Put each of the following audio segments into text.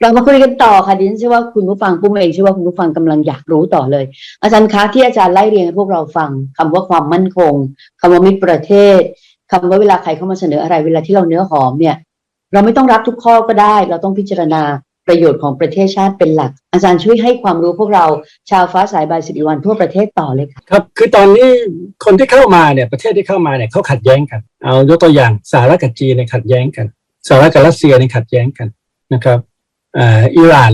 เรามาคุยกันต่อค่ะดิฉันเชื่อว่าคุณผู้ฟังปุ้มเองเชื่อว่าคุณผู้ฟังกำลังอยากรู้ต่อเลย อาจารย์คะที่อาจารย์ไล่เรียงให้พวกเราฟังคำว่าความมั่นคงคำว่ามิตรประเทศคำว่าเวลาใครเข้ามาเสนออะไรเวลาที่เราเนื้อหอมเนี่ย เราไม่ต้องรับทุกข้อก็ได้ เราต้องพิจารณาประโยชน์ของประเทศชาติเป็นหลัก อาจารย์ช่วยให้ความรู้พวกเราชาวฟ้าสายบายสิริวัลทั่วประเทศต่อเลยค่ะครับคือตอนนี้คนที่เข้ามาเนี่ยประเทศที่เข้ามาเนี่ยเขาขัดแย้งกันเอายกตัวอย่างสหรัฐกับจีนเนี่ยขัดแย้งกันสหรัฐกับรัสเซียเนี่ยขัดแย้งกันนะครับ อ่าอิหร่าน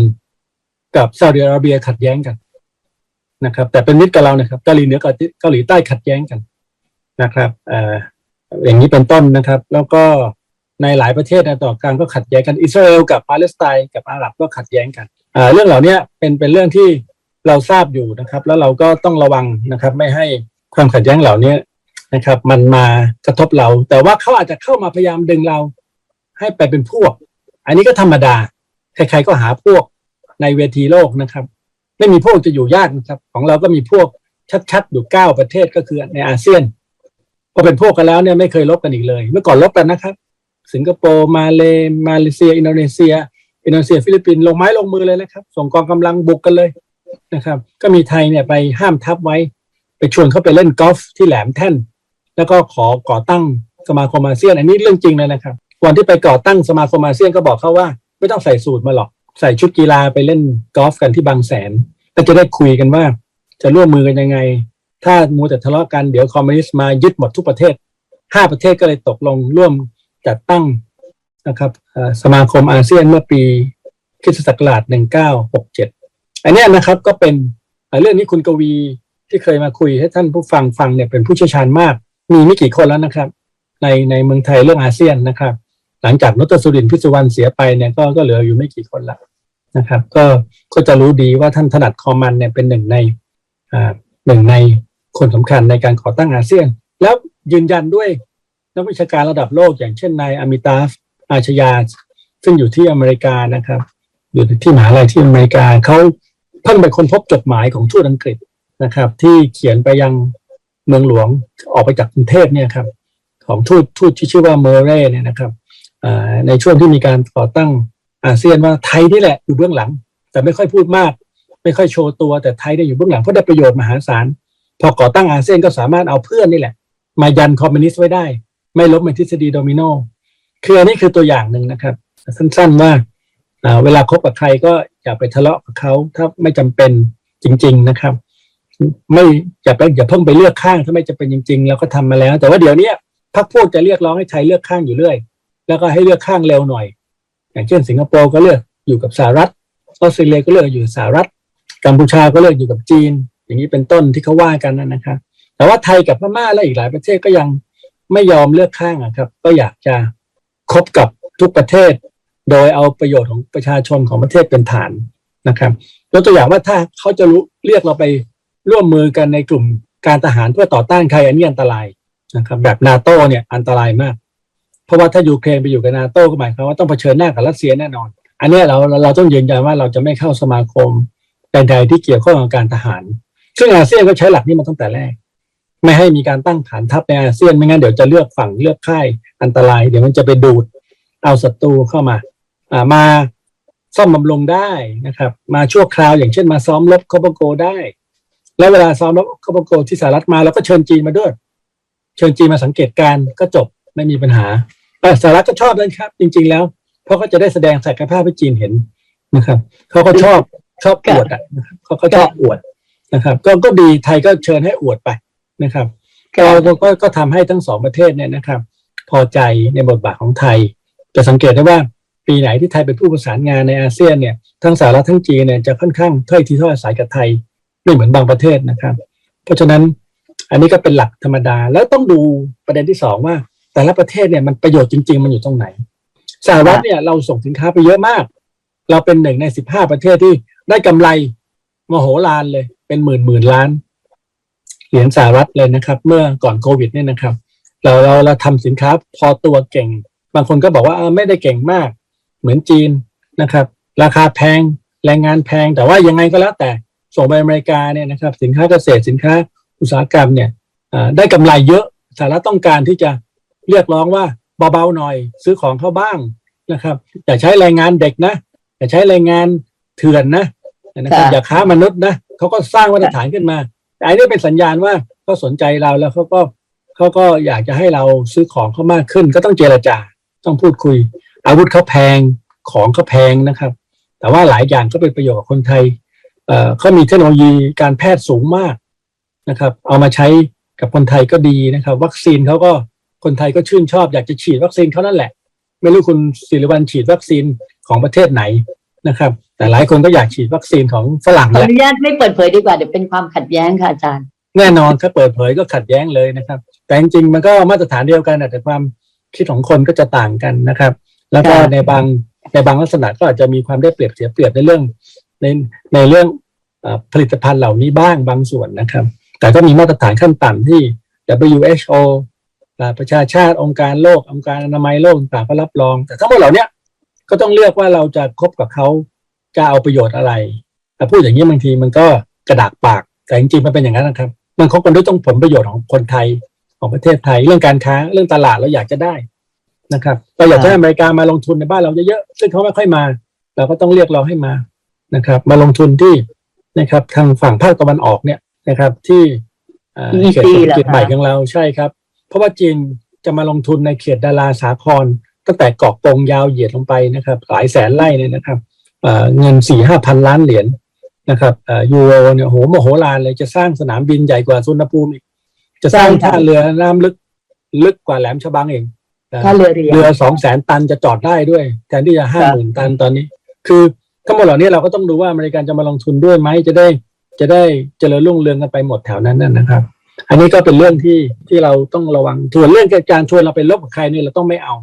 กับซาอุดิอาระเบียขัดแย้งกันนะครับ แต่เป็นมิตรกับเรานะครับเกาหลีเหนือกับเกาหลีใต้ขัดแย้งกันนะครับอ่าอย่างนี้เป็นต้นนะครับ แล้วก็ในหลายประเทศนะต่อกลางก็ขัดแย้งกันอิสราเอลกับปาเลสไตน์กับอาหรับก็ขัดแย้งกันอ่าเรื่องเหล่านี้เป็นเป็นเรื่องที่เราทราบอยู่นะครับ แล้วเราก็ต้องระวังนะครับ ไม่ให้ความขัดแย้งเหล่านี้นะครับ มันมากระทบเรา แต่ว่าเขาอาจจะเข้ามาพยายามดึงเราให้ไปเป็นพวก อันนี้ก็ธรรมดา ใครๆก็หาพวกในเวทีโลกนะครับ ไม่มีพวกจะอยู่ยากนะครับ ของเราก็มีพวกชัดๆอยู่เก้าประเทศก็คือในอาเซียนพอเป็นพวกกันแล้วเนี่ยไม่เคยลบกันอีกเลย เมื่อก่อนลบกันนะครับ สิงคโปร์มาเลมาเลเซีย อินโดนีเซีย อินโดนีเซีย ฟิลิปปินส์ลงไม้ลงมือเลยนะครับ ส่งกองกำลังบุกกันเลยนะครับ ก็มีไทยเนี่ยไปห้ามทับไว้ ไปชวนเขาไปเล่นกอล์ฟที่แหลมแท่น แล้วก็ขอก่อตั้งสมาคมอาเซียน อันนี้เรื่องจริงเลยนะครับวันที่ไปก่อตั้งสมาคมอาเซียนก็บอกเขาว่า ไม่ต้องใส่สูตรมาหรอก ใส่ชุดกีฬาไปเล่นกอล์ฟกันที่บางแสน ก็จะได้คุยกันว่า จะร่วมมือกันยังไง ถ้ามัวแต่ทะเลาะกันเดี๋ยวคอมมิวนิสต์มายึดหมดทุกประเทศห้าประเทศก็เลยตกลงร่วมจัดตั้งนะครับสมาคมอาเซียนเมื่อปีคิสศักราช1967 อันนี้นะครับก็เป็นเรื่องนี้คุณกวีที่เคยมาคุยให้ท่านผู้ฟังฟังเนี่ยเป็นผู้เชี่ยวชาญมาก มีไม่กี่คนแล้วนะครับ ในในเมืองไทยเรื่องอาเซียนนะครับ หลังจากนตสุรินทร์พิศวรรณเสียไปเนี่ยก็ก็เหลืออยู่ไม่กี่คนละนะครับ ก็ก็จะรู้ดีว่าท่านถนัดคอมมันเนี่ยเป็นหนึ่งในอ่าหนึ่งในคนสำคัญในการก่อตั้งอาเซียน แล้วยืนยันด้วยนักวิชาการระดับโลกอย่างเช่นนายอามิตาฟอาชยา ซึ่งอยู่ที่อเมริกานะครับ อยู่ที่มหาลัยที่อเมริกาเขาเพิ่งเป็นคนพบจดหมายของทูตอังกฤษนะครับ ที่เขียนไปยังเมืองหลวงออกไปจากกรุงเทพเนี่ยครับของทูตทูตที่ชื่อว่าเมอร์เร่เนี่ยนะครับ ในช่วงที่มีการก่อตั้งอาเซียนว่าไทยนี่แหละอยู่เบื้องหลัง แต่ไม่ค่อยพูดมาก ไม่ค่อยโชว์ตัวแต่ไทยได้อยู่เบื้องหลังเพราะได้ประโยชน์มหาศาลพอก่อตั้งอาเซียนก็สามารถเอาเพื่อนนี่แหละ มายันคอมมิวนิสต์ไว้ได้ ไม่ลบเป็นทฤษฎีโดมิโนคืออันนี้คือตัวอย่างหนึ่งนะครับ สั้นๆว่าเวลาคบกับใครก็อย่าไปทะเลาะกับเขาถ้าไม่จำเป็นจริง ๆนะครับ ไม่อย่าไปอย่าเพิ่งไปเลือกข้างถ้าไม่จำเป็นจริง ๆ แล้วก็ทำมาแล้ว แต่ว่าเดี๋ยวนี้พรรคพวกจะเรียกร้องให้ไทยเลือกข้างอยู่เรื่อย แล้วก็ให้เลือกข้างเร็วหน่อย อย่างเช่นสิงคโปร์ก็เลือกอยู่กับสหรัฐออสเตรเลียก็เลือกอยู่สหรัฐ กัมพูชาก็เลือกอยู่กับจีน อย่างนี้เป็นต้นที่เขาว่ากันนะนะครับแต่ว่าไทยกับพม่าและอีกหลายประเทศก็ยังไม่ยอมเลือกข้างอะครับ ก็อยากจะคบกับทุกประเทศ โดยเอาประโยชน์ของประชาชนของประเทศเป็นฐานนะครับยกตัวอย่างว่าถ้าเขาจะรู้เรียกเราไปร่วมมือกันในกลุ่มการทหารเพื่อต่อต้านใครอันนี้อันตรายนะครับแบบนาโตเนี่ยอันตรายมาก เพราะว่าถ้ายูเครนไปอยู่กับนาโต้ก็หมายความว่าต้องเผชิญหน้ากับรัสเซียแน่นอน อันนี้เราเราเราต้องยืนยันว่าเราจะไม่เข้าสมาคมใดๆที่เกี่ยวข้องกับการทหาร ซึ่งอาเซียนก็ใช้หลักนี้มาตั้งแต่แรก ไม่ให้มีการตั้งฐานทัพในอาเซียนไม่งั้นเดี๋ยวจะเลือกฝั่งเลือกค่ายอันตราย เดี๋ยวมันจะไปดูดเอาศัตรูเข้ามาอ่ามาซ่อมบำรุงได้นะครับ มาชั่วคราวอย่างเช่นมาซ้อมรบคอปโกได้ แล้วเวลาซ้อมรบคอปโกที่สหรัฐมาเราก็เชิญจีนมาด้วย เชิญจีนมาสังเกตการก็จบ ไม่มีปัญหาแต่สหรัฐก็ชอบนะครับ จริง ๆ แล้วเพราะเขาจะได้แสดงศักยภาพให้จีนเห็นนะครับเขาก็ชอบชอบอวดอะนะครับเขาก็ชอบอวดนะครับ ก็ก็ดีไทยก็เชิญให้อวดไปนะครับก็ก็ก็ก็ทำให้ทั้งสองประเทศเนี่ยนะครับ พอใจในบทบาทของไทย จะสังเกตได้ว่าปีไหนที่ไทยเป็นผู้ประสานงานในอาเซียนเนี่ยทั้งสหรัฐทั้งจีนเนี่ยจะค่อนข้างถ้อยทีถ้อยอาศัยกับไทยไม่เหมือนบางประเทศนะครับ เพราะฉะนั้นอันนี้ก็เป็นหลักธรรมดาแล้วต้องดูประเด็นที่สองว่า แต่ละประเทศเนี่ยมันประโยชน์จริง ๆ มันอยู่ตรงไหนสหรัฐเนี่ยเราส่งสินค้าไปเยอะมาก เราเป็นหนึ่งในสิบห้าประเทศที่ได้กำไรมโหฬารเลย เป็นหมื่นหมื่นล้านเหรียญสหรัฐเลยนะครับ เมื่อก่อนโควิดเนี่ยนะครับ เราเราเราทำสินค้าพอตัวเก่ง บางคนก็บอกว่าไม่ได้เก่งมาก เหมือนจีนนะครับ ราคาแพงแรงงานแพงแต่ว่ายังไงก็แล้วแต่ส่งไปอเมริกาเนี่ยนะครับ สินค้าเกษตรสินค้าอุตสาหกรรมเนี่ยได้กำไรเยอะสหรัฐต้องการที่จะ เรียกร้องว่าเบาๆหน่อย ซื้อของเข้าบ้างนะครับอย่าใช้แรงงานเด็กนะอย่าใช้แรงงานเถื่อนนะนะครับค่ะอย่าค้ามนุษย์นะเขาก็สร้างมาตรฐานขึ้นมาแต่อันนี้เป็นสัญญาณว่าเขาสนใจเราแล้วเขาก็เขาก็อยากจะให้เราซื้อของเขามากขึ้น ก็ต้องเจรจาต้องพูดคุย อาวุธเขาแพงของเขาแพงนะครับ แต่ว่าหลายอย่างก็เป็นประโยชน์กับคนไทยเอ่อเขามีเทคโนโลยีการแพทย์สูงมากนะครับ เอามาใช้กับคนไทยก็ดีนะครับ วัคซีนเขาก็ คนไทยก็ชื่นชอบอยากจะฉีดวัคซีนเขานั่นแหละ ไม่รู้คุณศิริวัลฉีดวัคซีนของประเทศไหนนะครับ แต่หลายคนก็อยากฉีดวัคซีนของฝรั่งขอแหอละนุญาตไม่เปิดเผยดีกว่าเดี๋ยวเป็นความขัดแย้งค่ะอาจารย์ แน่นอนถ้าเปิดเผยก็ขัดแย้งเลยนะครับ แต่จริงๆมันก็มาตรฐานเดียวกันนะแต่ความคิดของคนก็จะต่างกันนะครับ แล้วก็ค่ะในบางในบางลักษณะก็อาจจะมีความได้เปรียบเสียเปรียบในเรื่องในในเรื่องเอ่อผลิตภัณฑ์เหล่านี้บ้างบางส่วนนะครับ แต่ก็มีมาตรฐานขั้นต่ำที่ WHO อ่า ประชาชาติองค์การโลก องค์การอนามัยโลกต่างๆก็รับรอง แต่ทั้งหมดเหล่าเนี้ยก็ต้องเลือกว่าเราจะคบกับเขาจะเอาประโยชน์อะไร แต่พูดอย่างนี้บางทีมันก็กระดากปาก แต่จริงๆมันเป็นอย่างนั้นนะครับ มันคบกันด้วยต้องผลประโยชน์ของคนไทยของประเทศไทย เรื่องการค้าเรื่องตลาดเราอยากจะได้นะครับเราอยากจะให้อเมริกามาลงทุนในบ้านเราเยอะๆซึ่งเขาไม่ค่อยมา เราก็ต้องเรียกร้องให้มานะครับ มาลงทุนที่นะครับ ทางฝั่งภาคตะวันออกเนี่ยนะครับ ที่เอ่อ EEC เขตเศรษฐกิจเหรอคะใหม่ของเราใช่ครับ เพราะว่าจีนจะมาลงทุนในเขตดาราสาคร ตั้งแต่เกาะกงยาวเหยียดลงไปนะครับหลายแสนไร่เนี่ยนะครับเอ่อเงินสี่ห้าพันล้านเหรียญนะครับเอ่อยูโรเนี่ยโหมโหฬารเลยจะสร้างสนามบินใหญ่กว่าสุวรรณภูมิอีกจะสร้างใช่ค่ะท่าเรือน้ำลึกลึกกว่าแหลมฉบังเองถ้าเรือเรียนเรือสองแสนตันจะจอดได้ด้วยแทนที่จะห้าครัหบมื่นตันตอนนี้ คือทั้งหมดเหล่านี้เราก็ต้องดูว่าอเมริกันจะมาลงทุนด้วยไหมจะได้จะได้เจริญรุ่งเรืองกันไปหมดแถวนั้นน่ะนะครับ อันนี้ก็เป็นเรื่องที่ที่เราต้องระวังส่วนเรื่องการชวนเราไปลบกับใครเนี่ยเราต้องไม่เอา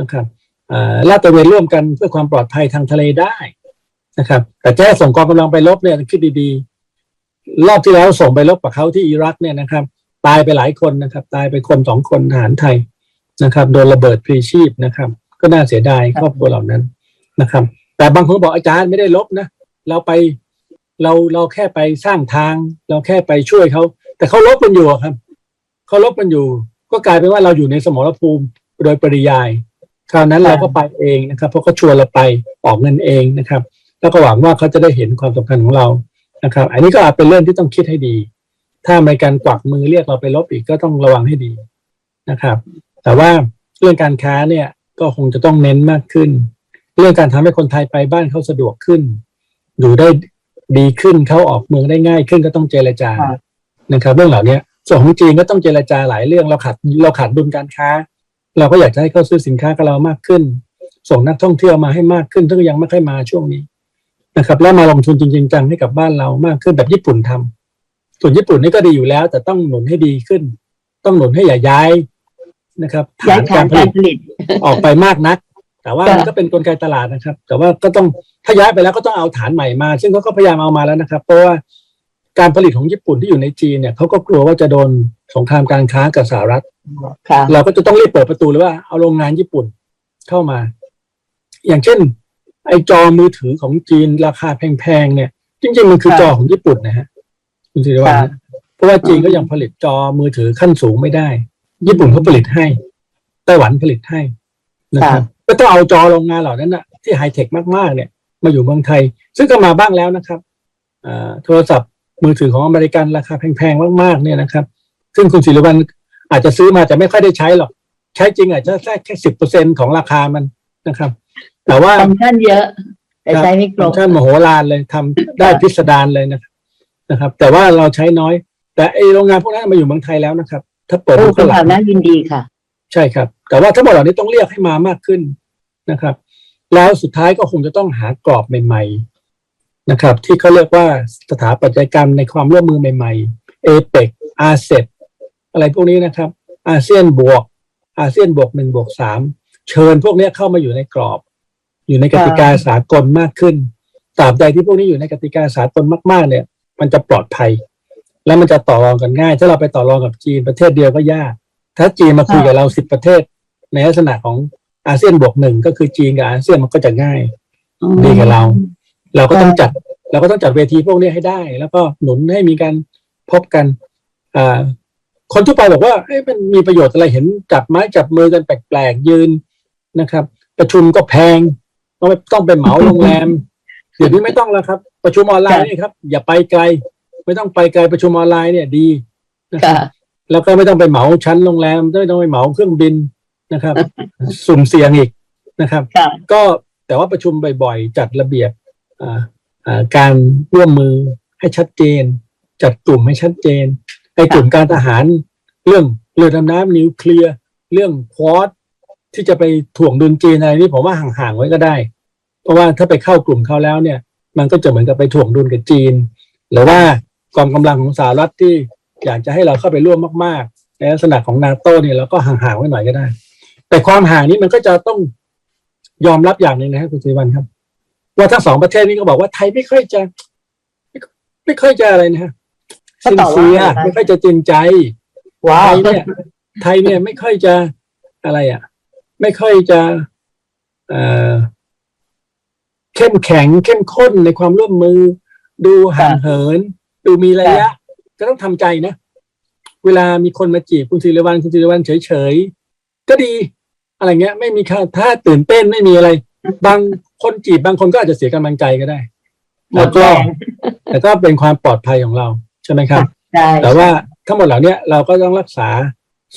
นะครับอ่าลาดตระเวนร่วมกันเพื่อความปลอดภัยทางทะเลได้นะครับ แต่แค่ส่งกองกำลังไปลบเนี่ยคิดดีๆ รอบที่แล้วส่งไปลบกับเขาที่อิรักเนี่ยนะครับ ตายไปหลายคนนะครับ ตายไปคนสองคนทหารไทยนะครับ โดนระเบิดพลีชีพนะครับ ก็น่าเสียดายครอบครัวเหล่านั้นนะครับ แต่บางคนบอกอาจารย์ไม่ได้ลบนะ เราไปเราเราแค่ไปสร้างทาง เราแค่ไปช่วยเขา แต่เขาลบกันอยู่อะครับเขาลบกันอยู่ ก็กลายเป็นว่าเราอยู่ในสมรภูมิโดยปริยาย คราวนั้นเราก็ไปเองนะครับ เพราะเขาชวนเราไปออกเงินเองนะครับ แล้วก็หวังว่าเขาจะได้เห็นความสำคัญของเรานะครับ อันนี้ก็อาจเป็นเรื่องที่ต้องคิดให้ดี ถ้าอเมริกันกวักมือเรียกเราไปลบอีกก็ต้องระวังให้ดีนะครับ แต่ว่าเรื่องการค้าเนี่ยก็คงจะต้องเน้นมากขึ้น เรื่องการทำให้คนไทยไปบ้านเขาสะดวกขึ้น อยู่ได้ดีขึ้นเขาออกเมืองได้ง่ายขึ้นก็ต้องเจรจาค่ะ นะครับเรื่องเหล่านี้ส่วนของจีนก็ต้องเจรจาหลายเรื่องเราขาดเราขาดดุลการค้า เราก็อยากจะให้เขาซื้อสินค้ากับเรามากขึ้น ส่งนักท่องเที่ยวมาให้มากขึ้นซึ่งยังไม่ค่อยมาช่วงนี้นะครับแล้วมาลงทุนจริงๆจังให้กับบ้านเรามากขึ้นแบบญี่ปุ่นทำส่วนญี่ปุ่นนี่ก็ดีอยู่แล้ว แต่ต้องหนุนให้ดีขึ้น ต้องหนุนให้อย่าย้ายนะครับย้าฐายนฐาการนผกาลิรตผลิตออกไปมากนัก แต่ว่าค่ะมันก็เป็นกลไกตลาดนะครับ แต่ว่าก็ต้องถ้าย้ายไปแล้วก็ต้องเอาฐานใหม่มา ซึ่งเขาก็พยายามเอามาแล้วนะครับ เพราะว่า การผลิตของญี่ปุ่นที่อยู่ในจีนเนี่ยเขาก็กลัวว่าจะโดนสงครามการค้ากับสหรัฐค่ะเราก็จะต้องรีบเปิดประตูเลยว่าเอาโรงงานญี่ปุ่นเข้ามา อย่างเช่น ไอจอมือถือของจีนราคาแพงๆเนี่ย จริงๆมันคือค่ะจอของญี่ปุ่นนะฮะคุณสิริวัลค่ะเพราะว่าจีนก็ยังผลิตจอมือถือขั้นสูงไม่ได้ ญี่ปุ่นเขาผลิตให้ไต้หวันผลิตให้นะครับก็ต้องเอาจอโรงงานเหล่านั้นนะที่ไฮเทคมากๆ เนี่ย มาอยู่เมืองไทย ซึ่งก็มาบ้างแล้วนะครับอ่าโทรศัพท์ มือถือของอเมริกันราคาแพงๆมากๆเนี่ยนะครับ ซึ่งคุณศิริวัลอาจจะซื้อมาแต่ไม่ค่อยได้ใช้หรอก ใช้จริงอาจจะแค่แค่สิบเปอร์เซ็นของราคามันนะครับ แต่ว่าฟังก์ชันเยอะแต่ใช้ไม่ครฟังบก์ชันมโหฬารเลยทำได้พิสดารเลยนะครับนะครับ แต่ว่าเราใช้น้อย แต่ไอโรงงานพวกนั้นมาอยู่เมืองไทยแล้วนะครับ ถ้าเปิดโอ้ดูเป็ข้านงหลัข่าวงน่ายินดีค่ะ ใช่ครับ แต่ว่าทั้งหมดเหล่านี้ต้องเรียกให้มามากขึ้นนะครับ แล้วสุดท้ายก็คงจะต้องหากรอบใหม่ๆ นะครับ ที่เขาเรียกว่าสถาปัตยกรรมในความร่วมมือใหม่ๆเอเปกอาเซอะไรพวกนี้นะครับ อาเซียนบวก อาเซียนบวกหนึ่งบวกสามเชิญพวกเนี้ยเข้ามาอยู่ในกรอบ อยู่ในกติกาสากลมากขึ้นตราบใดที่พวกนี้อยู่ในกติกาสากลมากๆ เนี่ย มันจะปลอดภัย และมันจะต่อรองกันง่าย ถ้าเราไปต่อรองกับจีนประเทศเดียวก็ยาก ถ้าจีนมาคุยกับเราสิบประเทศ ในลักษณะของอาเซียนบวกหนึ่งก็คือจีนกับอาเซียนมันก็จะง่ายดีกับเรา เราก็ต้องจัด เราก็ต้องจัดเวทีพวกนี้ให้ได้ แล้วก็หนุนให้มีการพบกันอ่าคนทั่วไปบอกว่าเอ้ยมันมีประโยชน์อะไรเห็นจับไม้จับมือกันแปลกๆยืนนะครับ ประชุมก็แพงต้องไปต้องไปเหมาโรงแรมเดี๋ยวนี้ไม่ต้องแล้วครับ ประชุมออนไลน์นี่ครับ อย่าไปไกล ไม่ต้องไปไกลประชุมออนไลน์เนี่ยดีนะครัค่ะบแล้วก็ไม่ต้องไปเหมาชั้นโรงแรมไม่ต้องไปเหมาเครื่องบินนะครับ สุ่มเสี่ยงอีกนะครับค่ะก็แต่ว่าประชุมบ่อยๆ จัดระเบียบอ่าอ่า การร่วมมือให้ชัดเจน จัดกลุ่มให้ชัดเจนในกลุ่มการทหารเรื่องเรือดำน้ำนิวเคลียร์เรื่องควอดที่จะไปถ่วงดุลจีนอะไรนี่ผมว่าห่างๆไว้ก็ได้ เพราะว่าถ้าไปเข้ากลุ่มเขาแล้วเนี่ย มันก็จะเหมือนกับไปถ่วงดุลกับจีน หรือว่ากองกำลังของสหรัฐที่อยากจะให้เราเข้าไปร่วมมากๆในลักษณะของนาโต้เนี่ยเราก็ห่างๆไว้หน่อยก็ได้ แต่ความห่างนี้มันก็จะต้องยอมรับอย่างหนึ่งนะครับคุณสิวัลครับ ว่าทั้งสองประเทศนี้ก็บอกว่าไทยไม่ค่อยจะ ไม่ไม่ค่อยจะอะไรนะฮะเขาซินตอบว่าเซียอะไรคะไม่ค่อยจะจริงใจว้าไทวยเนี่ย ไทยเนี่ยไม่ค่อยจะอะไรอะ ไม่ค่อยจะเอ่อเข้มแข็งเข้มข้นในความร่วมมือ ดูห่างเหิน ดูมีระยะ ก็ต้องทำใจนะ เวลามีคนมาจีบคุณศิริวัลคุณศิริวัลเฉยๆก็ดี อะไรเงี้ย ไม่มีค่าถ้าตื่นเต้นไม่มีอะไร บาง คนจีบบางคนก็อาจจะเสียกำลังใจก็ได้หมแล้ดวแรก็งแต่ก็เป็นความปลอดภัยของเราใช่ไหมครับได้แต่ว่าทั้งหมดเหล่าเนี้ยเราก็ต้องรักษา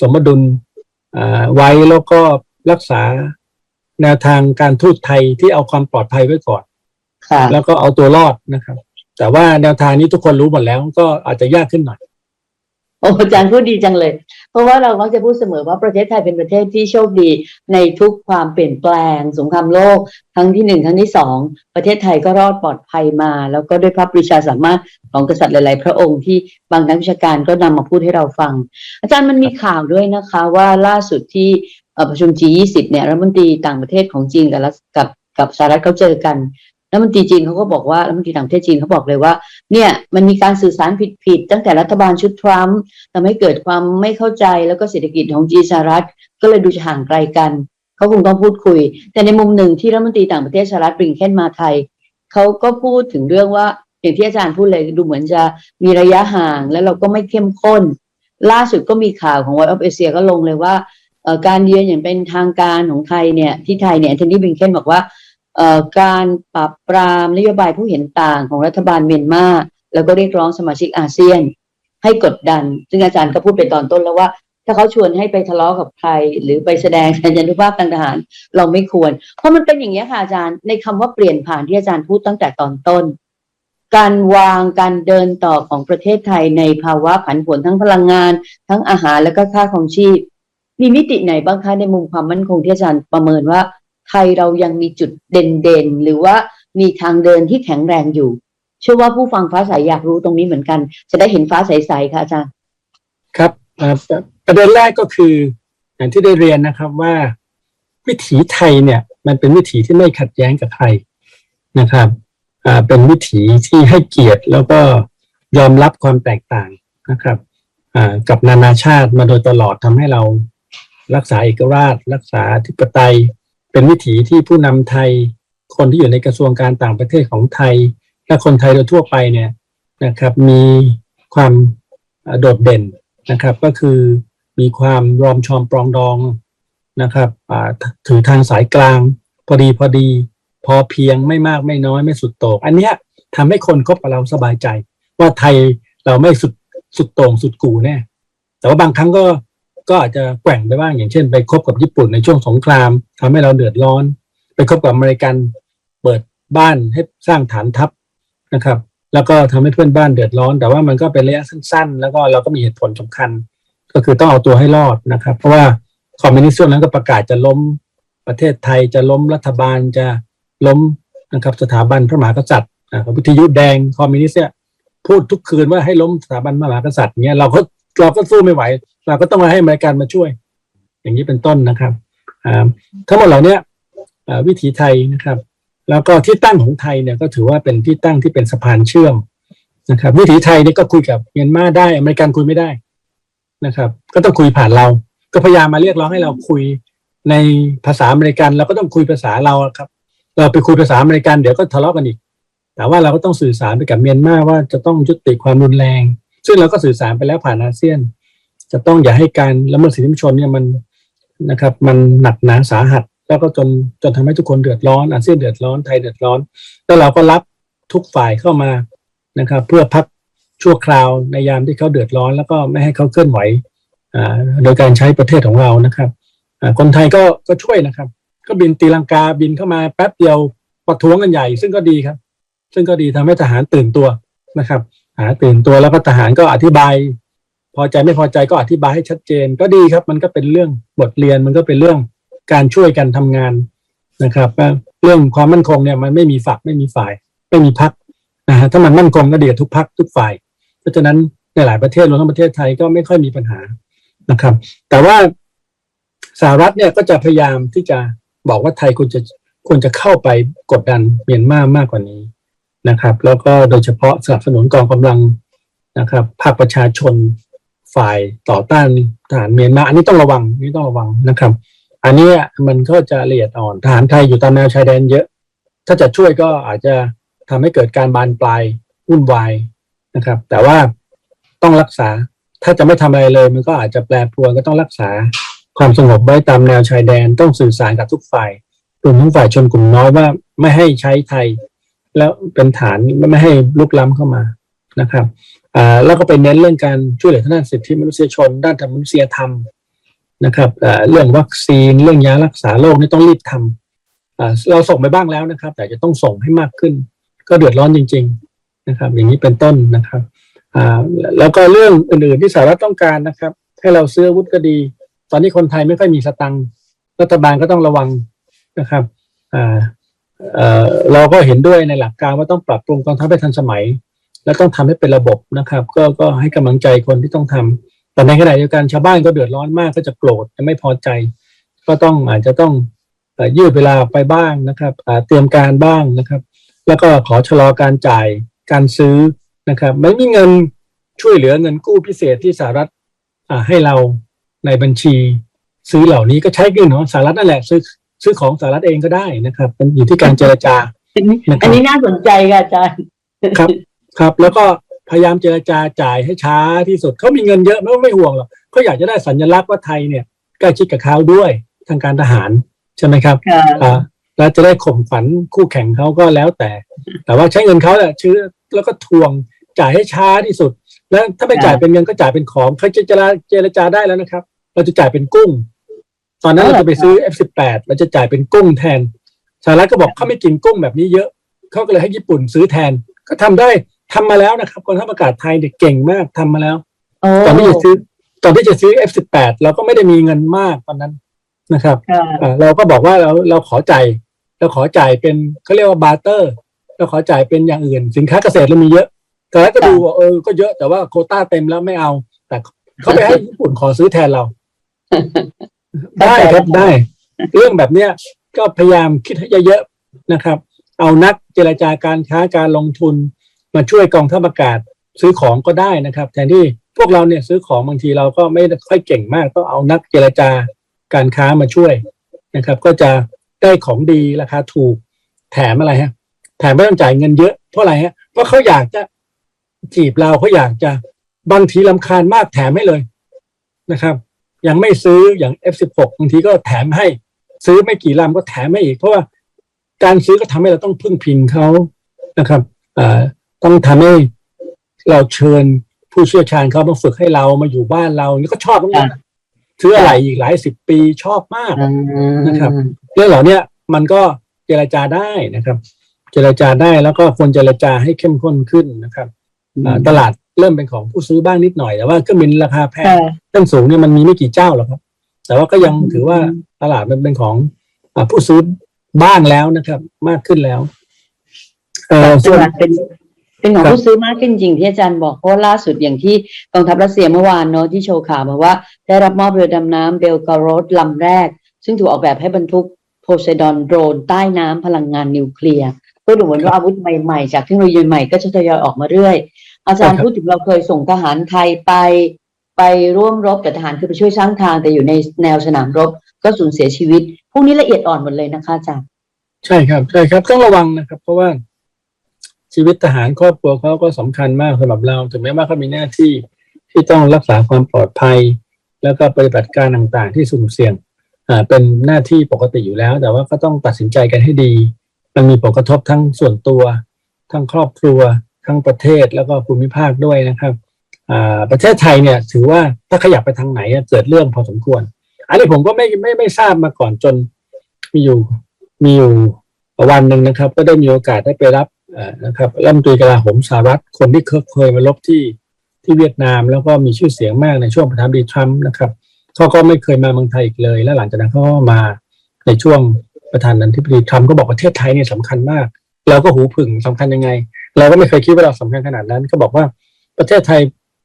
สมดุลอ่าไว้แล้วก็รักษาแนวทางการทูตไทยที่เอาความปลอดภัยไว้ก่อนค่ะแล้วก็เอาตัวรอดนะครับ แต่ว่าแนวทางนี้ทุกคนรู้หมดแล้วก็อาจจะยากขึ้นหน่อย โอ้อาจารย์พูดดีจังเลย เพราะว่าเรามักจะพูดเสมอว่าประเทศไทยเป็นประเทศที่โชคดีในทุกความเปลี่ยนแปลง สงครามโลกครั้งที่หนึ่งครั้งที่สองประเทศไทยก็รอดปลอดภัยมา แล้วก็ด้วยพระปรีชาสามารถของกษัตริย์หลาย ๆ พระองค์ที่บางนักวิชาการก็นำมาพูดให้เราฟัง อาจารย์มันมีข่าวด้วยนะคะ ว่าล่าสุดที่ประชุม G20 เนี่ยรัฐมนตรีต่างประเทศของจีนกับกับกับสหรัฐเขาเจอกัน รัฐมนตรีจีนเขาก็บอกว่ารัฐมนตรีต่างประเทศจีนเขาบอกเลยว่า เนี่ยมันมีการสื่อสารผิดๆตั้งแต่รัฐบาลชุดทรัมป์ทำให้เกิดความไม่เข้าใจแล้วก็เศรษฐกิจของจีนสหรัฐ ก็เลยดูจะห่างไกลกันเขาคงต้องพูดคุย แต่ในมุมหนึ่งที่รัฐมนตรีต่างประเทศสหรัฐบริงเคนมาไทยเขาก็พูดถึงเรื่องว่าอย่างที่อาจารย์พูดเลยดูเหมือนจะมีระยะห่างแล้วเราก็ไม่เข้มข้น ล่าสุดก็มีข่าวของ Voice of Asia ก็ลงเลยว่าการเยือนอย่างเป็นทางการของไทยเนี่ยที่ไทยเนี่ยแอนทนีบิงเคนบอกว่า การปราบปรามนโยบายผู้เห็นต่างของรัฐบาลเมียนมาแล้วก็เรียกร้องสมาชิกอาเซียน ให้กดดัน ซึ่งอาจารย์ก็พูดไปตอนต้นแล้วว่า ถ้าเขาชวนให้ไปทะเลาะกับใคร หรือไปแสดงสัญญานุภาพทางทหาร เราไม่ควร เพราะมันเป็นอย่างนี้ค่ะอาจารย์ ในคำว่าเปลี่ยนผ่านที่อาจารย์พูดตั้งแต่ตอนต้น การวางการเดินต่อของประเทศไทยในภาวะผันผวนทั้งพลังงาน ทั้งอาหารและก็ค่าของชีพ มีมิติไหนบ้างคะในมุมความมั่นคงที่อาจารย์ประเมินว่า ไทยเรายังมีจุดเด่นๆ หรือว่ามีทางเดินที่แข็งแรงอยู่ เชื่อว่าผู้ฟังฟ้าใสอยากรู้ตรงนี้เหมือนกัน จะได้เห็นฟ้าใสๆค่ะอาจารย์ครับประเด็นแรกก็คือ อย่างที่ได้เรียนนะครับว่า วิถีไทยเนี่ย มันเป็นวิถีที่ไม่ขัดแย้งกับใครนะครับเป็นวิถีที่ให้เกียรติแล้วก็ยอมรับความแตกต่างนะครับกับนานาชาติมาโดยตลอดทำให้เรารักษาเอกราช รักษาธิปไตย เป็นวิถีที่ผู้นำไทย คนที่อยู่ในกระทรวงการต่างประเทศของไทย และคนไทยโดยทั่วไปเนี่ยนะครับมีความโดดเด่นนะครับก็คือมีความรอมชอมปรองดองนะครับถือทางสายกลาง พอดีพอดี พอเพียงไม่มากไม่น้อยไม่สุดโต่งอันเนี้ยทำให้คนคบกับเราสบายใจ ว่าไทยเราไม่สุดสุดโต่งสุดกูแน่แต่ว่าบางครั้งก็ ก็อาจจะแกว่งไปบ้างอย่างเช่น ไปคบกับญี่ปุ่นในช่วงสงครามทำให้เราเดือดร้อน ไปคบกับอเมริกันเปิดบ้านให้สร้างฐานทัพนะครับ แล้วก็ทำให้เพื่อนบ้านเดือดร้อน แต่ว่ามันก็เป็นระยะสั้น ๆ แล้วก็เราก็มีเหตุผลสำคัญ ก็คือต้องเอาตัวให้รอดนะครับ เพราะว่าคอมมิวนิสต์ช่วงนั้นก็ประกาศจะล้มประเทศไทยจะล้มรัฐบาลจะล้มนะครับสถาบันพระมหากษัตริย์อ่าวิทยุแดงคอมมิวนิสต์เนี่ยพูดทุกคืนว่าให้ล้มสถาบันพระมหากษัตริย์เงี้ยเราก็เราก็สู้ไม่ไหว เราก็ต้องมาให้อเมริกันมาช่วย อย่างนี้เป็นต้นนะครับทั้งหมดเหล่านี้วิถีไทยนะครับ แล้วก็ที่ตั้งของไทยเนี่ยก็ถือว่าเป็นที่ตั้งที่เป็นสะพานเชื่อมนะครับ วิถีไทยนี่ก็คุยกับเมียนมาได้อเมริกันคุยไม่ได้นะครับ ก็ต้องคุยผ่านเรา ก็พยายามมาเรียกร้องให้เราคุยในภาษาอเมริกันเราก็ต้องคุยภาษาเราครับ เราไปคุยภาษาอเมริกันเดี๋ยวก็ทะเลาะกันอีก แต่ว่าเราก็ต้องสื่อสารไปกับเมียนมาว่าจะต้องยุติความรุนแรง ซึ่งเราก็สื่อสารไปแล้วผ่านอาเซียน จะต้องอย่าให้การละเมิดสิทธิมนุษยชนเนี่ยมันนะครับมันหนักหนาสาหัส แล้วก็จนจนทำให้ทุกคนเดือดร้อนอาเซียนเดือดร้อนไทยเดือดร้อน แล้วเราก็รับทุกฝ่ายเข้ามานะครับ เพื่อพักชั่วคราวในยามที่เขาเดือดร้อน แล้วก็ไม่ให้เขาเคลื่อนไหวอ่าโดยการใช้ประเทศของเรานะครับอ่าคนไทยก็ก็ช่วยนะครับ ก็บินตีลังกาบินเข้ามาแป๊บเดียวประท้วงกันใหญ่ ซึ่งก็ดีครับ ซึ่งก็ดีทำให้ทหารตื่นตัวนะครับหาตื่นตัวแล้วก็ทหารก็อธิบาย พอใจไม่พอใจก็อธิบายให้ชัดเจน ก็ดีครับ มันก็เป็นเรื่องบทเรียนมันก็เป็นเรื่องการช่วยกันทำงานนะครับเรื่องความมั่นคงเนี่ยมันไม่มีฝักไม่มีฝ่าย ไม่มีพักนะฮะถ้ามันมั่นคงก็ดีกับทุกพักทุกฝ่าย เพราะฉะนั้นในหลายประเทศรวมทั้งประเทศไทยก็ไม่ค่อยมีปัญหานะครับ แต่ว่าสหรัฐเนี่ยก็จะพยายามที่จะบอกว่าไทยควรจะควรจะเข้าไปกดดันเมียนมามากกว่านี้นะครับ แล้วก็โดยเฉพาะสนับสนุนกองกำลังนะครับภาคประชาชน ฝ่ายต่อต้านทหารเมียนมาอันนี้ต้องระวังนนี้ต้องระวังนะครับ อันนี้มันก็จะละเอียดอ่อนทหารไทยอยู่ตามแนวชายแดนเยอะ ถ้าจะช่วยก็อาจจะทำให้เกิดการบานปลายวุ่นวายนะครับ แต่ว่าต้องรักษาถ้าจะไม่ทำอะไรเลย มันก็อาจจะแปรปรวนก็ต้องรักษาความสงบไว้ตามแนวชายแดนต้องสื่อสารกับทุกฝ่ายรวมทั้งฝ่ายชนกลุ่มน้อยว่าไม่ให้ใช้ไทย แล้วเป็นฐานไม่ให้ลุกล้ำเข้ามานะครับ แล้วก็ไปเน้นเรื่องการช่วยเหลือทางด้านสิทธิมนุษยชน ด้านธรรมนุษยธรรมนะครับเรื่องวัคซีนเรื่องยารักษาโรคนี่ต้องรีบทำเราส่งไปบ้างแล้วนะครับ แต่จะต้องส่งให้มากขึ้น ก็เดือดร้อนจริง ๆนะครับ อย่างนี้เป็นต้นนะครับแล้วก็เรื่องอื่นๆที่สหรัฐต้องการนะครับ ให้เราซื้ออาวุธก็ดี ตอนนี้คนไทยไม่ค่อยมีสตังค์รัฐบาลก็ต้องระวังนะครับเอ่อเราก็เห็นด้วยในหลักการว่าต้องปรับปรุงกองทัพให้ทันสมัย และต้องทำให้เป็นระบบนะครับ ก็ก็ให้กำลังใจคนที่ต้องทำแต่ในขณะเดียวกันชาวบ้านก็เดือดร้อนมากก็จะโกรธจะไม่พอใจ ก็ต้องอาจจะต้องเอ่อยืดเวลาออกไปบ้างนะครับอ่าเตรียมการบ้างนะครับ แล้วก็ขอชะลอการจ่ายการซื้อนะครับ ไม่มีเงินช่วยเหลือเงินกู้พิเศษที่สหรัฐอ่าให้เราในบัญชี ซื้อเหล่านี้ก็ใช้เงินของสหรัฐนั่นแหละซื้อซื้อของสหรัฐเองก็ได้นะครับ มันอยู่ที่การเจรจาอันนี้น่าสนใจค่ะอาจารย์ครับ ครับ แล้วก็พยายามเจรจาจ่ายให้ช้าที่สุดเขามีเงินเยอะไม่ไม่ห่วงหรอกเขาอยากจะได้สัญลักษณ์ว่าไทยเนี่ยใกล้ชิดกับเขาด้วยทางการทหารใช่ไหมครับค่ะอ่าแล้วจะได้ข่มขวัญคู่แข่งเขาก็แล้วแต่ แต่ว่าใช้เงินเขาแหละชื่อแล้วก็ทวงจ่ายให้ช้าที่สุด แล้วถ้าไม่จ่ายเป็นเงินก็จ่ายเป็นของเขาจะเจรเจรจาได้แล้วนะครับ เราจะจ่ายเป็นกุ้ง ตอนนั้นเราจะไปซื้อ F18 เราจะจ่ายเป็นกุ้งแทนสหรัฐก็บอกเขาไม่กินกุ้งแบบนี้เยอะเขาก็เลยให้ญี่ปุ่นซื้อแทน ก็ทำได้ ทำมาแล้วนะครับกองทัพอากาศไทยเด็กเก่งมากทำมาแล้วโอ้ตอนที่จะซื้อตอนที่จะซื้อ F18 เราก็ไม่ได้มีเงินมากตอนนั้นนะครับค่ะอ่าเราก็บอกว่าเราเราขอจ่ายเราขอจ่ายเป็นเขาเรียกว่าบาร์เตอร์ เราขอจ่ายเป็นอย่างอื่น สินค้าเกษตรเรามีเยอะแต่แล้วก็ดูว่าเออก็เยอะแต่ว่าโควต้าเต็มแล้วไม่เอา แต่เขาไปให้ญี่ปุ่นขอซื้อแทนเรา ได้ครับได้ เรื่องแบบเนี้ยก็พยายามคิดให้เยอะๆนะครับ เอานักเจรจาการค้าการลงทุน มาช่วยกองทัพอากาศซื้อของก็ได้นะครับ แทนที่พวกเราเนี่ยซื้อของบางทีเราก็ไม่ค่อยเก่งมากต้องเอานักเจรจาการค้ามาช่วยนะครับ ก็จะได้ของดีราคาถูกแถมอะไรฮะ แถมไม่ต้องจ่ายเงินเยอะเพราะอะไรฮะเพราะเขาอยากจะจีบเราเขาอยากจะบางทีลำคาญมากแถมให้เลยนะครับ ยังไม่ซื้ออย่าง F16 บางทีก็แถมให้ ซื้อไม่กี่ลำก็แถมให้อีก เพราะว่าการซื้อก็ทำให้เราต้องพึ่งพิงเขานะครับอ่า ต้องทำให้เราเชิญผู้เชี่ยวชาญเขามาฝึกให้เรามาอยู่บ้านเรานี่ก็ชอบทั้งนั้นน่ะซื้ออะไรอีกหลายสิบปีชอบมากอืมนะครับ เรื่องเหล่าเนี้ยมันก็เจรจาได้นะครับ เจรจาได้แล้วก็ควรเจรจาให้เข้มข้นขึ้นนะครับอ่าตลาดเริ่มเป็นของผู้ซื้อบ้างนิดหน่อยแต่ว่าเครื่องบินราคาแพงค่ะเรื่องสูงเนี่ยมันมีไม่กี่เจ้าหรอกครับ แต่ว่าก็ยังถือว่าตลาดมันเป็นของอาผู้ซื้อบ้างแล้วนะครับ มากขึ้นแล้ว เออปัจส่จุวนบันเป็น เป็นของครับผู้ซื้อมากขึ้นจริงที่อาจารย์บอกเพราะว่าล่าสุดอย่างที่กองทัพรัสเซียเมื่อวานเนาะที่โชว์ข่าวมาว่า ได้รับมอบเรือดำน้ำเบลกาโรสลำแรก ซึ่งถูกออกแบบให้บรรทุกโพไซดอนโดรนใต้น้ำพลังงานนิวเคลียร์ก็ดูเหมือนว่าอาวุธใหม่ๆ จากเทคโนโลยีใหม่ก็จะทยอยออกมาเรื่อย อาจารย์ครับพูดถึงเราเคยส่งทหารไทยไป ไปร่วมรบกับทหารคือไปช่วยสร้างทางแต่อยู่ในแนวสนามรบก็สูญเสียชีวิตพวกนี้ละเอียดอ่อนหมดเลยนะคะอาจารย์ใช่ครับใช่ครับต้องระวังนะครับ เพราะว่า ชีวิตทหารครอบครัวเขาก็สำคัญมากสำหรับเราถึงแม้ว่าเขามีหน้าที่ที่ต้องรักษาความปลอดภัย แล้วก็ปฏิบัติการต่างๆ ที่สุ่มเสี่ยงเป็นหน้าที่ปกติอยู่แล้ว แต่ว่าก็ต้องตัดสินใจกันให้ดี มันมีผลกระทบทั้งส่วนตัว ทั้งครอบครัว ทั้งประเทศแล้วก็ภูมิภาคด้วยนะครับประเทศไทยเนี่ยถือว่าถ้าขยับไปทางไหนเกิดเรื่องพอสมควร อันนี้ผมก็ไม่ไม่ไม่ทราบมาก่อนจนมีอยู่มีอยู่วันหนึ่งนะครับ ก็ได้มีโอกาสได้ไปรับ นะครับรัฐมนตรีกลาโหมสหรัฐคนที่เคยมาลบที่ที่เวียดนามแล้วก็มีชื่อเสียงมากในช่วงประธานาธิบดีทรัมป์นะครับเขาก็ไม่เคยมาเมืองไทยอีกเลย แล้วหลังจากนั้นเขาก็มาในช่วงประธานาธิบดีทรัมป์ก็บอกประเทศไทยเนี่ยสำคัญมากเราก็หูผึ่งสำคัญยังไง เราก็ไม่เคยคิดว่าเราสำคัญขนาดนั้น ก็บอกว่าประเทศไทย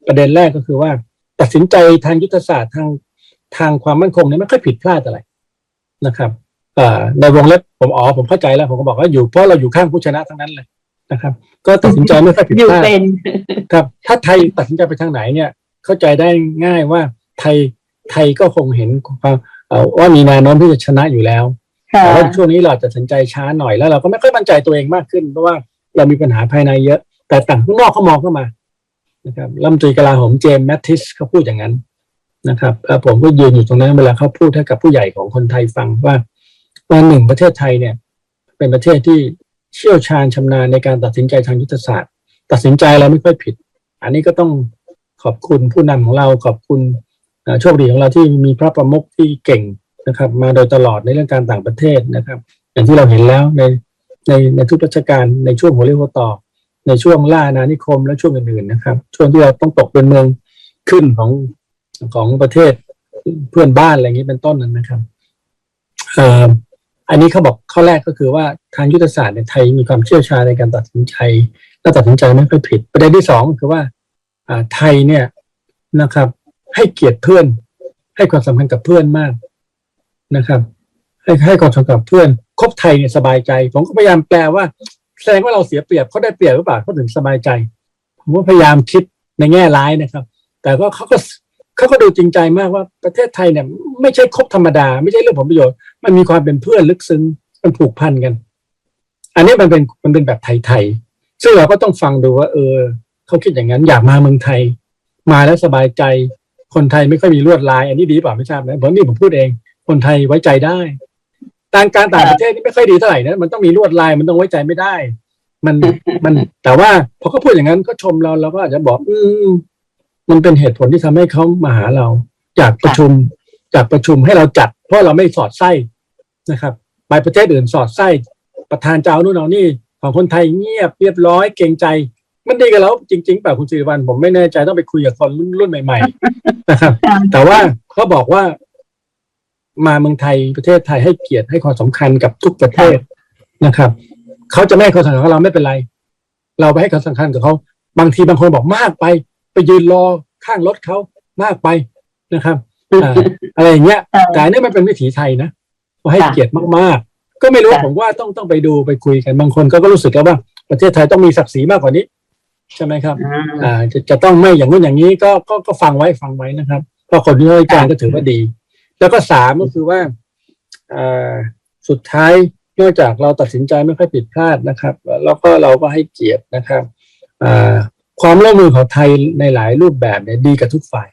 ประเด็นแรกก็คือว่า ตัดสินใจทางยุทธศาสตร์ทางทางความมั่นคงเนี่ยไม่ค่อยผิดพลาดอะไรนะครับอ่อในวงเล็บผมอ๋อผมเข้าใจแล้วผมก็บอกว่าอยู่เพราะเราอยู่ข้างผู้ชนะทั้งนั้นเลย นะครับ ก็ตัดสินใจไม่ค่อยผิดอยู่พลาดเป็นครับ ถ้าไทยตัดสินใจไปทางไหนเนี่ย เข้าใจได้ง่ายว่าไทยไทยก็คงเห็นความเอ่อว่ามีแนวโน้มที่จะชนะอยู่แล้วค่ะแต่ว่าช่วงนี้เราอาจจะตัดสินใจช้าหน่อยแล้วเราก็ไม่ค่อยมั่นใจตัวเองมากขึ้น เพราะว่าเรามีปัญหาภายในเยอะ แต่ต่างข้างนอกเขามองเข้ามานะครับรัฐมนตรีกลาโหมเจมส์แมททิสเขาพูดอย่างนั้นนะครับแล้วผมก็ยืนอยู่ตรงนั้นเวลาเขาพูดให้กับผู้ใหญ่ของคนไทยฟังว่าว่าหนึ่งประเทศไทยเนี่ย เป็นประเทศที่ เชี่ยวชาญชำนาญในการตัดสินใจทางยุทธศาสตร์ ตัดสินใจแล้วไม่ค่อยผิด อันนี้ก็ต้องขอบคุณผู้นำของเราขอบคุณเอ่อโชคดีของเราที่มีพระประมุขที่เก่งนะครับ มาโดยตลอดในเรื่องการต่างประเทศนะครับ อย่างที่เราเห็นแล้วในในในทุกราชการในช่วงหัวเรียวหัวต่อ ในช่วงล่าอาณานิคมและช่วงอื่นๆนะครับ ช่วงที่เราต้องตกเป็นเมืองขึ้นของของประเทศเพื่อนบ้านอะไรอย่างนี้เป็นต้นนั้นนะครับ อันนี้เขาบอกข้อแรกก็คือว่าทางยุทธศาสตร์ในไทยมีความเชี่ยวชาญในการตัดสินใจและตัดสินใจไม่ค่อยผิด ประเด็นที่สองคือว่าอ่าไทยเนี่ยนะครับ ให้เกียรติเพื่อน ให้ความสำคัญกับเพื่อนมากนะครับ ให้ให้ความสำคัญกับเพื่อนคบไทยเนี่ยสบายใจ ผมก็พยายามแปลว่าแสดงว่าเราเสียเปรียบเขาได้เปรียบหรือเปล่าเขาถึงสบายใจ ผมก็พยายามคิดในแง่ร้ายนะครับ แต่ก็เขาก็ เขาก็ดูจริงใจมากว่าประเทศไทยเนี่ยไม่ใช่คบธรรมดา ไม่ใช่เรื่องผลประโยชน์ มันมีความเป็นเพื่อนลึกซึ้งมันผูกพันกัน อันนี้มันเป็นมันเป็นแบบไทยๆซึ่งเราก็ต้องฟังดูว่า เออเขาคิดอย่างนั้นอยากมาเมืองไทย มาแล้วสบายใจ คนไทยไม่ค่อยมีลวดลาย อันนี้ดีเปล่าไม่ทราบนะผมนี่ผมพูดเอง คนไทยไว้ใจได้ต่างการต่างประเทศนี่ไม่ค่อยดีเท่าไหร่นะมันต้องมีลวดลายมันต้องไว้ใจไม่ได้ มันมันแต่ว่าพอเขาพูดอย่างนั้นก็ชมเราเราก็อาจจะบอก อืม มันเป็นเหตุผลที่ทำให้เขามาหาเราอยากประชุมจากประชุมให้เราจัด เพราะเราไม่สอดไส้นะครับไปประเทศอื่นสอดไส้ประธานเจ้านู่นเอานี่ของคนไทยเงียบเรียบร้อยเกรงใจ มันดีกับเราจริงๆเปล่าคุณสิริวัลผมไม่แน่ใจต้องไปคุยกับคนรุ่นใหม่ๆนะครับ แต่ว่าเขาบอกว่า มาเมืองไทยประเทศไทยให้เกียรติให้ความสำคัญกับทุกประเทศนะครับเขาจะไม่ให้ความสำคัญกับเราไม่เป็นไร เราไปให้ความสำคัญกับเขาบางทีบางคนบอกมากไป ไปยืนรอข้างรถเขามากไปนะครับอ่าอะไรอย่างเงี้ยแต่อันนี่มันเป็นวิถีไทยนะเขาให้ค่ะเกียรติมากๆ ก็ไม่รู้ค่ะ ผมว่าต้องต้องไปดูไปคุยกันบางคนก็ก็รู้สึกแล้วว่าประเทศไทยต้องมีศักดิ์ศรีมากกว่านี้ ใช่ไหมครับ อ่าอ่าจะจะต้องไม่อย่างนู้นอย่างนี้ก็ก็ก็ฟังไว้ฟังไว้นะครับก็คนที่ให้การก็ถือว่าดี แล้วก็สามก็คือว่าอ่าสุดท้ายนอกจากเราตัดสินใจไม่ค่อยผิดพลาดนะครับ แล้วก็เราก็ให้เกียรตินะครับอ่า ความร่วมมือของไทยในหลายรูปแบบเนี่ยดีกับทุกฝ่าย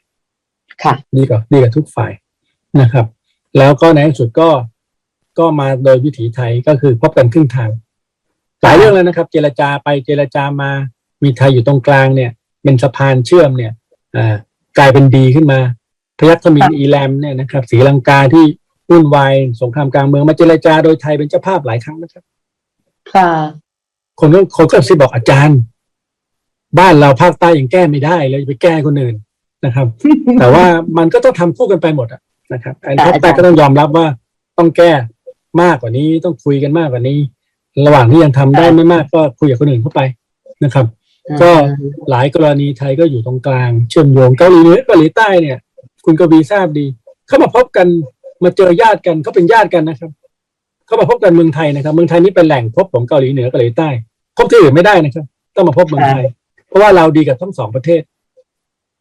ค่ะดีกับดีกับทุกฝ่ายนะครับ แล้วก็ในที่สุดก็ก็มาโดยวิถีไทยก็คือพบกันครึ่งทาง หลายเรื่องแล้วนะครับ เจรจาไปเจรจามามีไทยอยู่ตรงกลางเนี่ย เป็นสะพานเชื่อมเนี่ยอ่ากลายเป็นดีขึ้นมา พยัคฆ์มินค่ะอีแลมเนี่ยนะครับศรีลังกาที่วุ่นวายสงครามกลางเมืองมาเจรจาโดยไทยเป็นเจ้าภาพหลายครั้งนะครับ ค่ะ คนก็คนก็สิบอกอาจารย์ บ้านเราภาคใต้ยังแก้ไม่ได้เลยไปแก้คนอื่นนะครับ แต่ว่ามันก็ต้องทำคู่กันไปหมดอะนะครับไอ้ค่ะภาคใต้ก็ต้องยอมรับว่าต้องแก้มากกว่านี้ต้องคุยกันมากกว่านี้ ระหว่างที่ยังทำได้ไม่มากก็คุยกับคนอื่นเข้าไปนะครับ ก็หลายกรณีไทยก็อยู่ตรงกลาง เชื่อมโยงเกาหลีเหนือเกาหลีใต้เนี่ย คุณกวีทราบดี เขามาพบกันมาเจอญาติกันเขาเป็นญาติกันนะครับ เขามาพบกันเมืองไทยนะครับ เมืองไทยนี่เป็นแหล่งพบของเกาหลีเหนือเกาหลีใต้พบที่อื่นไม่ได้นะครับ ต้องมาพบเมืองไทยเพ ราะว่าเราดีกับทั้งสองประเทศ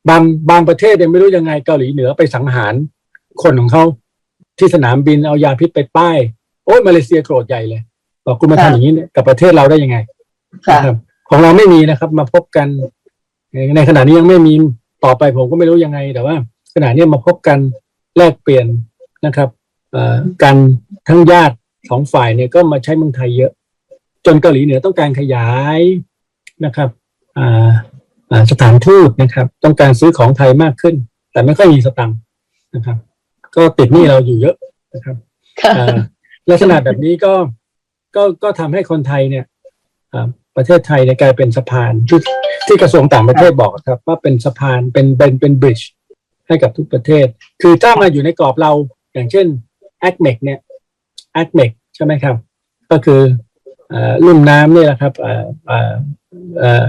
บางบางประเทศยังไม่รู้ยังไงเกาหลีเหนือไปสังหารคนของเขาที่สนามบินเอายาพิษไปป้าย โอ้ยมาเลเซียโกรธใหญ่เลยบอกคุณมาทำอย่างนี้เนี่ยกับประเทศเราได้ยังไงค่ะนะครับของเราไม่มีนะครับ มาพบกัน ในขณะนี้ยังไม่มีต่อไปผมก็ไม่รู้ยังไง แต่ว่า ขณะนี้มาพบกันแลกเปลี่ยนนะครับเอ่อการทั้งญาติสองฝ่ายเนี่ยก็มาใช้เมืองไทยเยอะ จนเกาหลีเหนือต้องการขยายนะครับอ่าอ่า สถานทูตนะครับ ต้องการซื้อของไทยมากขึ้น แต่ไม่ค่อยมีสตังค์นะครับ ก็ติดหนี้เราอยู่เยอะนะครับค่ะอ่าลักษณะแบบนี้ก็ก็ก็ทำให้คนไทยเนี่ยอ่าประเทศไทยเนี่ยกลายเป็นสะพานที่ที่กระทรวงต่างประเทศบอกครับ ว่าเป็นสะพานเป็นเป็นเป็นบริดจ์ให้กับทุกประเทศ คือถ้ามาอยู่ในกรอบเราอย่างเช่น a c m e c เนี่ย a c m e c ใช่ไหมครับ ก็คืออ่า ลุ่มน้ำนี่แหละครับอ่าอ่าอ่า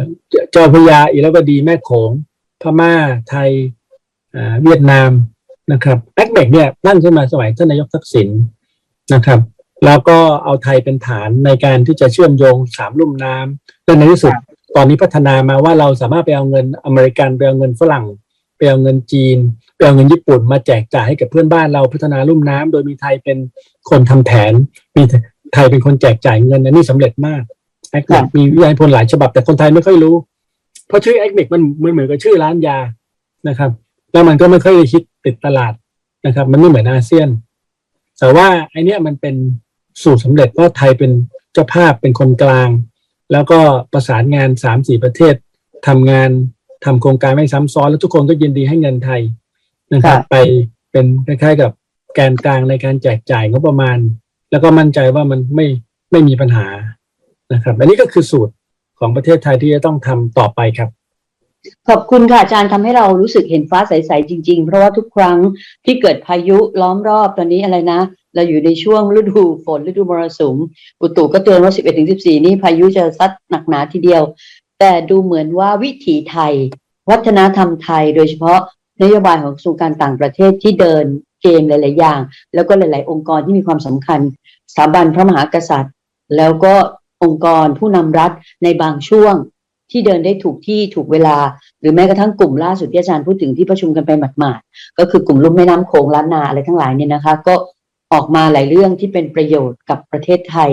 เจ้าพยาอิรวดีแม่โขงพม่าไทยเวียดนามนะครับ a c m e c เนี่ยตั้งขึ้นมาสมัยท่านนายกทักษิณนะครับ แล้วก็เอาไทยเป็นฐานในการที่จะเชื่อมโยงสามลุ่มน้ำและในที่สุดตอนนี้พัฒนามาว่าเราสามารถไปเอาเงินอเมริกันไปเอาเงินฝรั่งไปเอาเงินจีนไปเอาเงินญี่ปุ่นมาแจกจ่ายให้กับเพื่อนบ้านเราพัฒนาลุ่มน้ำโดยมีไทยเป็นคนทำแผนมี ไทยเป็นคนแจกจ่ายเงินอันนี้สำเร็จมากแอคค่ะมีวิทยานิพนธ์หลายฉบับแต่คนไทยไม่ค่อยรู้ เพราะชื่อแอคเมกมันมันเหมือนกับชื่อร้านยานะครับ แล้วมันก็ไม่ค่อยได้คิดติดตลาดนะครับ มันไม่เหมือนอาเซียน แต่ว่าไอเนี้ยมันเป็นสูตรสำเร็จเพราะไทยเป็นเจ้าภาพเป็นคนกลาง แล้วก็ประสานงานสามสี่ประเทศทำงานทำโครงการไม่ซ้ำซ้อนแล้วทุกคนก็ยินดีให้เงินไทยนะครับค่ะไปเป็นคล้ายๆกับแกนกลางในการแจกจ่ายงบประมาณ แล้วก็มั่นใจว่ามันไม่ไม่มีปัญหานะครับ อันนี้ก็คือสูตรของประเทศไทยที่จะต้องทำต่อไปครับขอบคุณค่ะอาจารย์ทำให้เรารู้สึกเห็นฟ้าใส ๆ จริง ๆ เพราะว่าทุกครั้งที่เกิดพายุล้อมรอบตอนนี้อะไรนะ เราอยู่ในช่วงฤดูฝนฤดูมรสุมอุตุก็เตือนว่า 11ถึง14 นี่พายุจะซัดหนักหนาทีเดียว แต่ดูเหมือนว่าวิถีไทย วัฒนธรรมไทย โดยเฉพาะนโยบายของกระทรวงการต่างประเทศที่เดิน เกมหลาย ๆ อย่าง แล้วก็หลาย ๆ องค์กรที่มีความสำคัญ สถาบันพระมหากษัตริย์ แล้วก็องค์กรผู้นำรัฐในบางช่วงที่เดินได้ถูกที่ถูกเวลา หรือแม้กระทั่งกลุ่มล่าสุดที่อาจารย์พูดถึงที่ประชุมกันไปหมาดๆก็คือกลุ่มลุ่มแม่น้ำโขงล้านนาอะไรทั้งหลายเนี่ยนะคะ ก็ออกมาหลายเรื่องที่เป็นประโยชน์กับประเทศไทย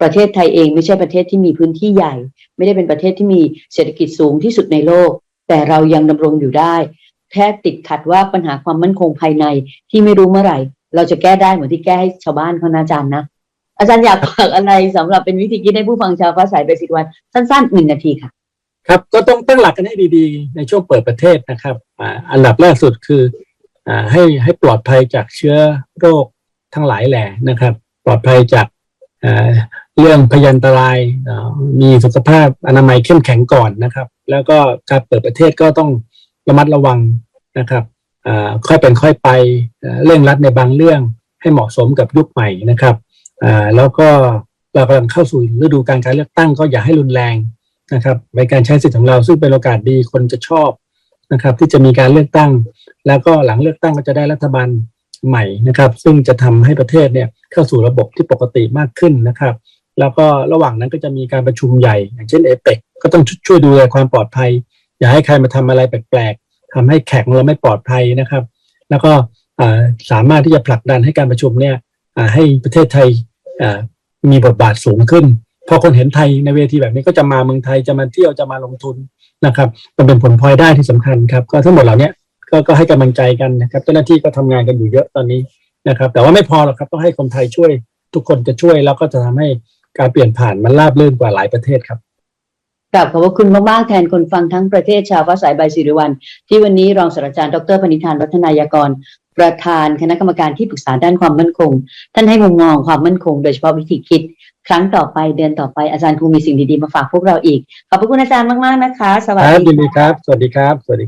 ประเทศไทยเองไม่ใช่ประเทศที่มีพื้นที่ใหญ่ ไม่ได้เป็นประเทศที่มีเศรษฐกิจสูงที่สุดในโลก แต่เรายังดำรงอยู่ได้ แค่ติดขัดว่าปัญหาความมั่นคงภายในที่ไม่รู้เมื่อไหร่ เราจะแก้ได้เหมือนที่แก้ให้ชาวบ้านเขานะอาจารย์นะอาจารย์อยากฝากอะไรสำหรับเป็นวิธีคิดให้ผู้ฟังชาวฟ้าสายเบสิกวันสั้นๆหนึ่งนาทีค่ะ ครับก็ต้องตั้งหลักกันให้ดีๆ ในช่วงเปิดประเทศนะครับอันดับแรกสุดคืออให้ให้ปลอดภัยจากเชื้อโรคทั้งหลายแหล่นะครับ ปลอดภัยจากเรื่องพยันตรายมีสุขภาพอนามัยเข้มแข็งก่อนนะครับ แล้วก็การเปิดประเทศก็ต้องระมัดระวัง นะครับอ่าค่อยเป็นค่อยไปเร่งรัดในบางเรื่องให้เหมาะสมกับยุคใหม่นะครับอ่าแล้วก็เรากำลังเข้าสู่ฤดูการการเลือกตั้งก็อย่าให้รุนแรงนะครับในการใช้สิทธิ์ของเราซึ่งเป็นโอกาสดีคนจะชอบนะครับที่จะมีการเลือกตั้ง แล้วก็หลังเลือกตั้งก็จะได้รัฐบาลใหม่นะครับ ซึ่งจะทำให้ประเทศเนี่ยเข้าสู่ระบบที่ปกติมากขึ้นนะครับ แล้วก็ระหว่างนั้นก็จะมีการประชุมใหญ่ อย่างเช่นเอเปกก็ต้องช่วยดูแลความปลอดภัย อย่าให้ใครมาทำอะไรแปลก ทำให้แขกของเราไม่ปลอดภัยนะครับ แล้วก็สามารถที่จะผลักดันให้การประชุมเนี่ยให้ประเทศไทยมีบทบาทสูงขึ้นพอคนเห็นไทยในเวทีแบบนี้ก็จะมาเมืองไทยจะมาเที่ยวจะมาลงทุนนะครับมันเป็นผลพลอยได้ที่สำคัญครับ ก็ทั้งหมดเหล่านี้ก็ก็ให้กำลังใจกันนะครับเจ้าหน้าที่ก็ทำงานกันอยู่เยอะตอนนี้นะครับ แต่ว่าไม่พอหรอกครับต้องให้คนไทยช่วย ทุกคนจะช่วยแล้วก็จะทำให้การเปลี่ยนผ่านมันราบรื่นกว่าหลายประเทศครับ กราบขอบคุณมาก ๆ แทนคนฟังทั้งประเทศชาวฟ้าสายใบสิริวัลที่วันนี้รองศาสตราจารย์ดรพนิธานรัตนายากร ประธานคณะกรรมการที่ปรึกษาด้านความมั่นคง ท่านให้มุมมองความมั่นคง โดยเฉพาะวิธีคิด ครั้งต่อไปเดือนต่อไปอาจารย์คงมีสิ่งดี ๆ มาฝากพวกเราอีก ขอบพระคุณอาจารย์มาก ๆ นะคะ สวัสครับยินดีครับ สวัสดีครับ สวัสดีครับ